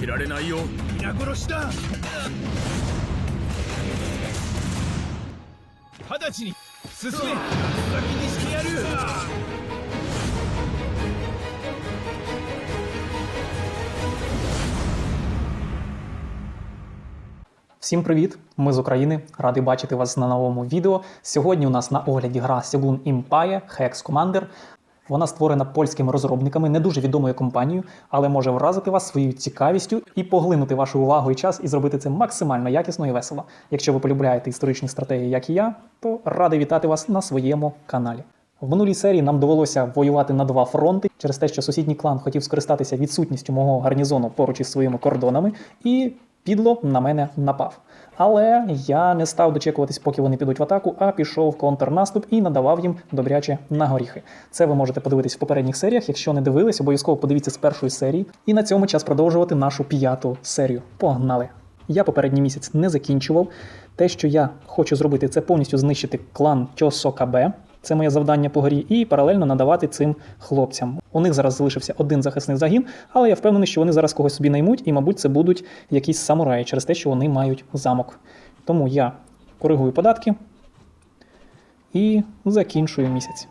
けられないよ皆殺しだ直ちに進め先にしてやる Всім привіт! Ми з України. Радий бачити вас на новому відео. Сьогодні у нас на огляді гра Shogun Empire Hex Commander. Вона створена польськими розробниками, не дуже відомою компанією, але може вразити вас своєю цікавістю і поглинути вашу увагу і час і зробити це максимально якісно і весело. Якщо ви полюбляєте історичні стратегії, як і я, то радий вітати вас на своєму каналі. В минулій серії нам довелося воювати на два фронти через те, що сусідній клан хотів скористатися відсутністю мого гарнізону поруч із своїми кордонами і підло на мене напав. Але я не став дочекуватись, поки вони підуть в атаку, а пішов в контрнаступ і надавав їм добряче на горіхи. Це ви можете подивитись в попередніх серіях. Якщо не дивились, обов'язково подивіться з першої серії. І на цьому час продовжувати нашу п'яту серію. Погнали! Я попередній місяць не закінчував. Те, що я хочу зробити, це повністю знищити клан Чосокабе. Це моє завдання по горі, і паралельно надавати цим хлопцям. У них зараз залишився один захисний загін, але я впевнений, що вони зараз когось собі наймуть, і, мабуть, це будуть якісь самураї через те, що вони мають замок. Тому я коригую податки і закінчую місяць.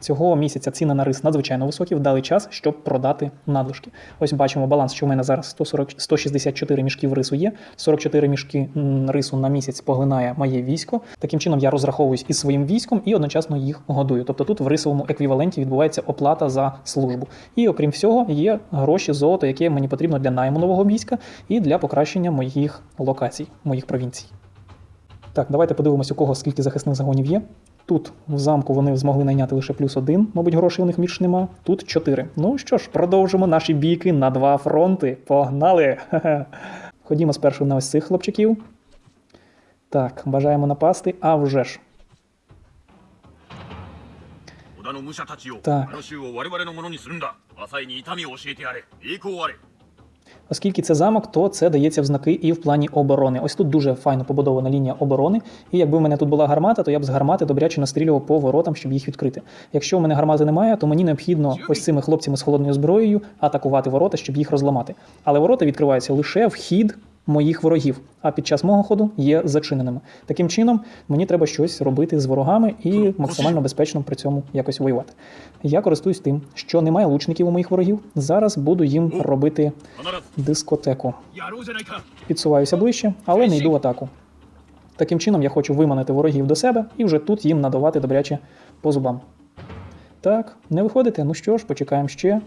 Цього місяця ціни на рис надзвичайно високі, вдалий час, щоб продати надлишки. Ось бачимо баланс, що в мене зараз 140, 164 мішків рису є, 44 мішки рису на місяць поглинає моє військо. Таким чином я розраховуюсь із своїм військом і одночасно їх годую. Тобто тут в рисовому еквіваленті відбувається оплата за службу. І окрім всього, є гроші золото, яке мені потрібно для найму нового війська і для покращення моїх локацій, моїх провінцій. Так, давайте подивимось, у кого скільки захисних загонів є. Тут в замку вони змогли найняти лише плюс один, мабуть, грошей у них більш нема. Тут чотири. Ну що ж, продовжимо наші бійки на два фронти. Погнали! Ходімо спершу на ось цих хлопчиків. Так, бажаємо напасти, а вже ж. 織 Оскільки це замок, то це дається в знаки і в плані оборони. Ось тут дуже файно побудована лінія оборони. І якби в мене тут була гармата, то я б з гармати добряче настрілював по воротам, щоб їх відкрити. Якщо в мене гармати немає, то мені необхідно ось цими хлопцями з холодною зброєю атакувати ворота, щоб їх розламати. Але ворота відкриваються лише в хід моїх ворогів, а під час мого ходу є зачиненими. Таким чином, мені треба щось робити з ворогами і максимально безпечно при цьому якось воювати. Я користуюсь тим, що немає лучників у моїх ворогів. Зараз буду їм робити дискотеку. Підсуваюся ближче, але не йду в атаку. Таким чином, я хочу виманити ворогів до себе і вже тут їм надавати добряче по зубам. Так, не виходите? Ну що ж, почекаємо ще.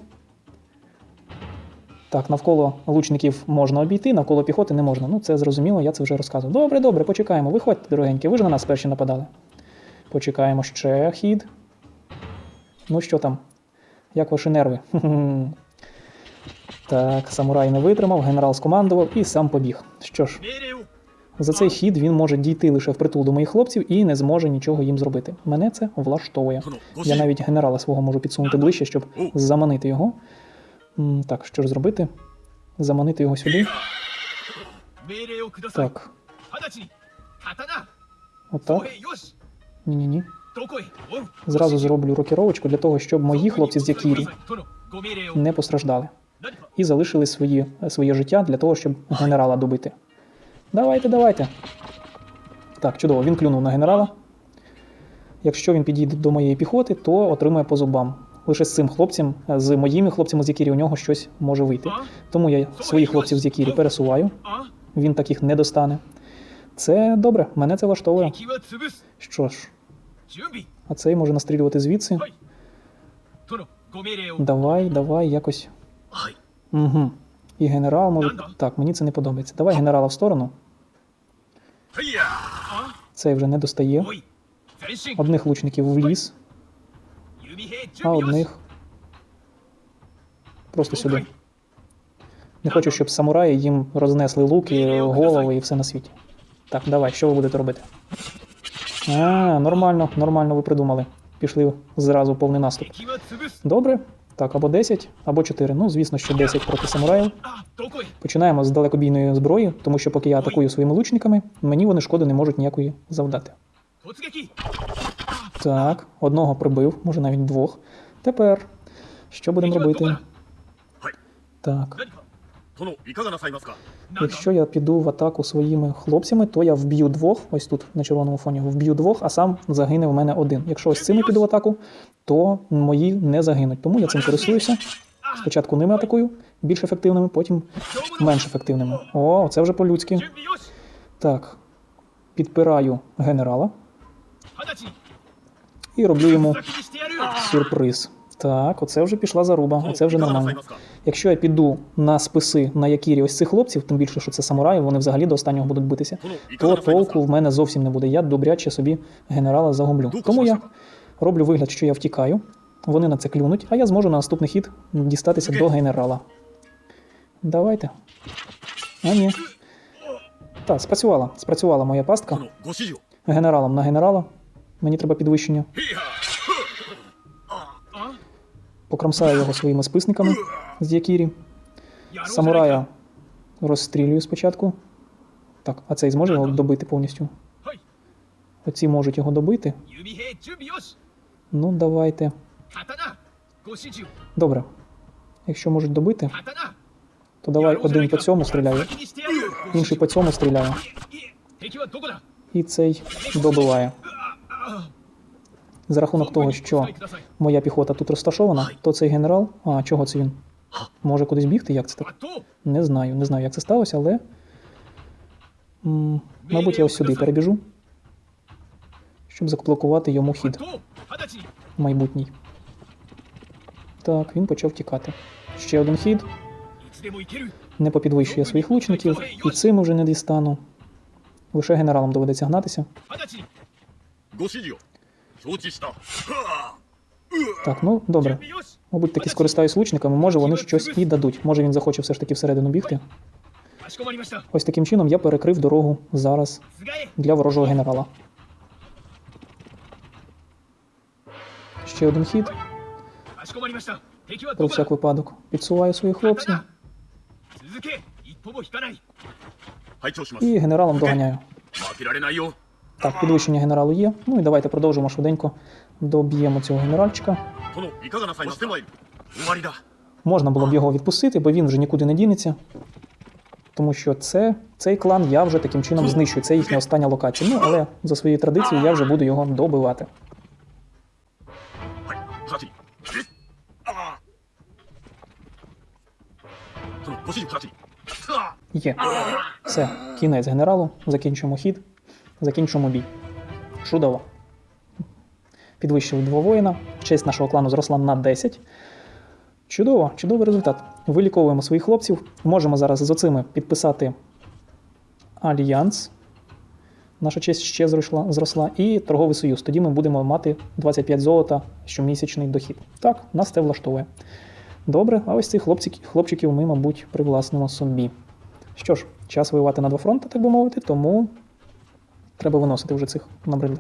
Так, навколо лучників можна обійти, навколо піхоти не можна. Ну, це зрозуміло, я це вже розказував. Добре, добре, почекаємо. Виходьте, дорогенькі, ви ж на нас перші нападали. Почекаємо ще хід. Ну що там? Як ваші нерви? Так, самурай не витримав, генерал скомандував і сам побіг. Що ж, за цей хід він може дійти лише в притул до моїх хлопців і не зможе нічого їм зробити. Мене це влаштовує. Ну, ну, я навіть генерала свого можу підсунути ну, ближче, щоб заманити його. Так, що ж зробити? Заманити його сюди. Так. Отак. Ні-ні-ні. Зразу зроблю рокіровочку для того, щоб мої хлопці з Якірі не постраждали. І залишили свої, своє життя для того, щоб генерала добити. Давайте, давайте. Так, чудово, він клюнув на генерала. Якщо він підійде до моєї піхоти, то отримає по зубам лише з цим хлопцем, е, з моїми хлопцями, з Якірі у нього щось може вийти. Тому я своїх хлопців з Якірі пересуваю, він таких не достане. Це добре, мене це влаштовує. Що ж, а цей може настрілювати звідси. Давай, давай, якось. Угу. І генерал може. Так, мені це не подобається. Давай генерала в сторону. Цей вже не достає. Одних лучників в ліс. А одних. Просто сюди. Не хочу, щоб самураї їм рознесли луки, голови і все на світі. Так, давай, що ви будете робити? А, нормально, нормально ви придумали. Пішли зразу повний наступ. Добре. Так, або 10, або 4. Ну, звісно, що 10 проти самураїв. Починаємо з далекобійної зброї, тому що поки я атакую своїми лучниками, мені вони шкоди не можуть ніякої завдати. Так, одного прибив, може навіть двох. Тепер. Що будемо робити? Так. Якщо я піду в атаку своїми хлопцями, то я вб'ю двох. Ось тут на червоному фоні вб'ю двох, а сам загине в мене один. Якщо ось цими піду в атаку, то мої не загинуть. Тому я цим користуюся. Спочатку ними атакую, більш ефективними, потім менш ефективними. О, це вже по-людськи. Так. Підпираю генерала і роблю йому сюрприз. Так, оце вже пішла заруба, оце вже нормально. Якщо я піду на списи на якірі ось цих хлопців, тим більше, що це самураї, вони взагалі до останнього будуть битися, то толку в мене зовсім не буде. Я добряче собі генерала загублю. Тому я роблю вигляд, що я втікаю. Вони на це клюнуть, а я зможу на наступний хід дістатися до генерала. Давайте. А ні. Так, спрацювала. Спрацювала моя пастка. Генералом на генерала. Мені треба підвищення. Покромсаю його своїми списниками з Якірі. Самурая розстрілюю спочатку. Так, а цей зможе його добити повністю? Оці можуть його добити. Ну, давайте. Добре. Якщо можуть добити, то давай один по цьому стріляє, інший по цьому стріляє. І цей добиває. За рахунок того, що моя піхота тут розташована, то цей генерал. А, чого це він? Може кудись бігти? Як це так? Не знаю, не знаю, як це сталося, але. М мабуть, я ось сюди перебіжу, щоб заблокувати йому хід майбутній. Так, він почав тікати. Ще один хід. Не попідвищує своїх лучників, і цим уже не дістану. Лише генералам доведеться гнатися. Так, ну добре. Мабуть, таки скористаюсь лучниками, може вони щось і дадуть. Може він захоче все ж таки всередину бігти. Ось таким чином я перекрив дорогу зараз для ворожого генерала. Ще один хід. Про всяк випадок. Підсуваю своїх хлопців. І генералом доганяю. Так, підвищення генералу є. Ну і давайте продовжимо швиденько. Доб'ємо цього генеральчика. Можна було б його відпустити, бо він вже нікуди не дінеться. Тому що це, цей клан я вже таким чином знищую. Це їхня остання локація. Ну, але за своєю традицією я вже буду його добивати. Є. Все, кінець генералу. Закінчуємо хід. Закінчуємо бій. Чудово. Підвищили два воїна. Честь нашого клану зросла на 10. Чудово, чудовий результат. Виліковуємо своїх хлопців. Можемо зараз з оцими підписати альянс. Наша честь ще зросла, зросла. І торговий союз. Тоді ми будемо мати 25 золота щомісячний дохід. Так, нас це влаштовує. Добре, а ось цих хлопчиків, хлопчиків ми, мабуть, привласнимо собі. Що ж, час воювати на два фронти, так би мовити, тому треба виносити вже цих набридли.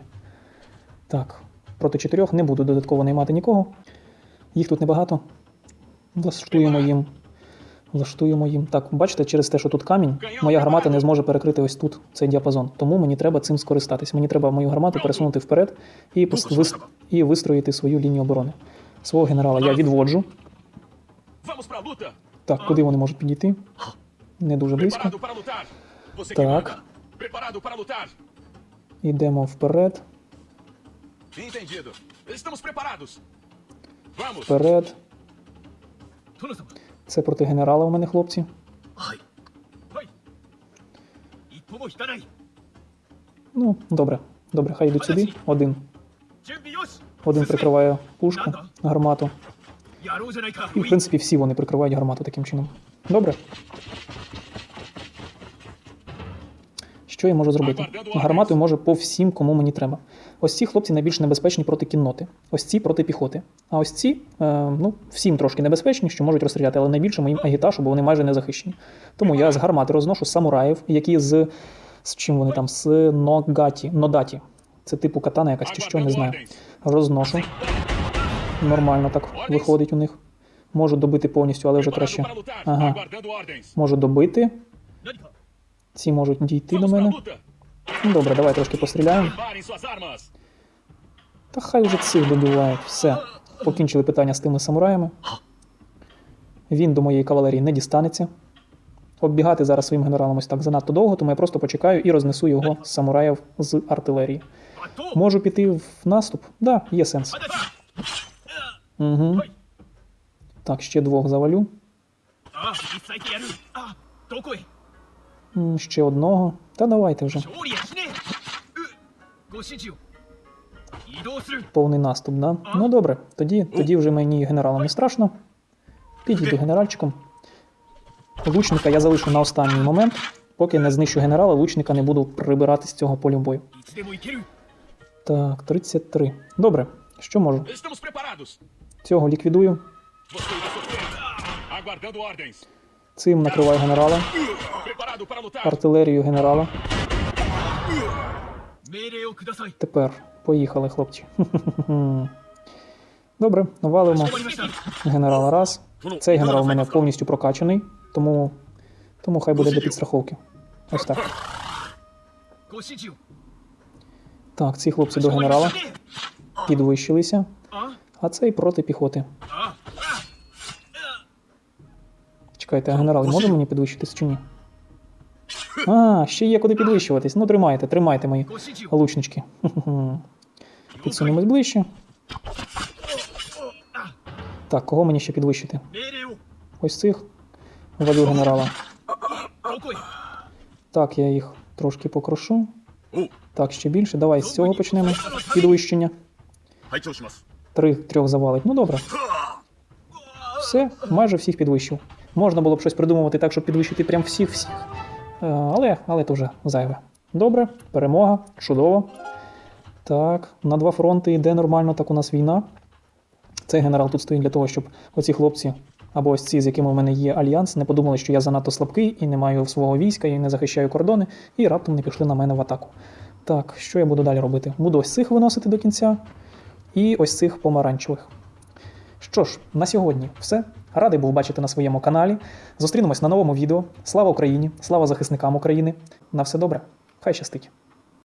Так, проти чотирьох не буду додатково наймати нікого. Їх тут небагато. Влаштуємо їм. Влаштуємо їм. Так, бачите, через те, що тут камінь, моя гармата не зможе перекрити ось тут цей діапазон. Тому мені треба цим скористатись. Мені треба мою гармату пересунути вперед і, пос- вис- і вистроїти свою лінію оборони. Свого генерала я відводжу. Так, куди вони можуть підійти? Не дуже близько. Так. Йдемо вперед. Вперед. Це проти генерала у мене хлопці. Ну, добре, добре, хай йдуть сюди. Один. Один прикриває пушку, гармату. І в принципі всі вони прикривають гармату таким чином. Добре. Що я можу зробити? Гарматою може по всім, кому мені треба. Ось ці хлопці найбільш небезпечні проти кінноти, ось ці проти піхоти. А ось ці, е, ну, всім трошки небезпечні, що можуть розстріляти, але найбільше моїм агіташу, бо вони майже не захищені. Тому я з гармати розношу самураїв, які з. З чим вони там? З ногаті. Нодаті. Це типу катана якась чи що, не знаю. Розношу. Нормально так виходить у них. Можу добити повністю, але вже краще. Ага. Можу добити. Ці можуть дійти до мене. Ну, Добре, давай трошки постріляємо. Та хай уже всіх добивають. Все. Покінчили питання з тими самураями. Він до моєї кавалерії не дістанеться. Оббігати зараз своїм генералом ось так занадто довго, тому я просто почекаю і рознесу його з самураїв з артилерії. Можу піти в наступ? Так, да, є сенс. Угу. Так, ще двох завалю. Ще одного. Та давайте вже. Повний наступ, да? Ну добре, тоді тоді вже мені генералам не страшно. Підійду генеральчиком. Лучника я залишу на останній момент. Поки не знищу генерала, лучника не буду прибирати з цього полю бою. Так, 33. Добре, що можу? Цього ліквідую. Цим накривай генерала. Артилерію генерала. Тепер поїхали, хлопці. Добре, валимо генерала раз. Цей генерал у мене повністю прокачаний, тому тому хай буде для підстраховки. Ось так. Так, ці хлопці до генерала підвищилися, а цей проти піхоти. Чекайте, а генерал може мені підвищитись чи ні? А, ще є куди підвищуватись. Ну, тримайте, тримайте мої лучнички. Підсунемось ближче. Так, кого мені ще підвищити? Ось цих. Валю генерала. Так, я їх трошки покрошу. Так, ще більше. Давай з цього почнемо підвищення. Три трьох завалить. Ну добре. Все, майже всіх підвищив. Можна було б щось придумувати так, щоб підвищити прям всіх всіх. Е, Але, але то вже зайве. Добре, перемога, чудово. Так, на два фронти йде нормально, так у нас війна. Цей генерал тут стоїть для того, щоб оці хлопці, або ось ці, з якими в мене є альянс, не подумали, що я занадто слабкий і не маю свого війська, і не захищаю кордони, і раптом не пішли на мене в атаку. Так, що я буду далі робити? Буду ось цих виносити до кінця, і ось цих помаранчевих. Що ж, на сьогодні все. Радий був бачити на своєму каналі. Зустрінемось на новому відео. Слава Україні! Слава захисникам України! На все добре! Хай щастить!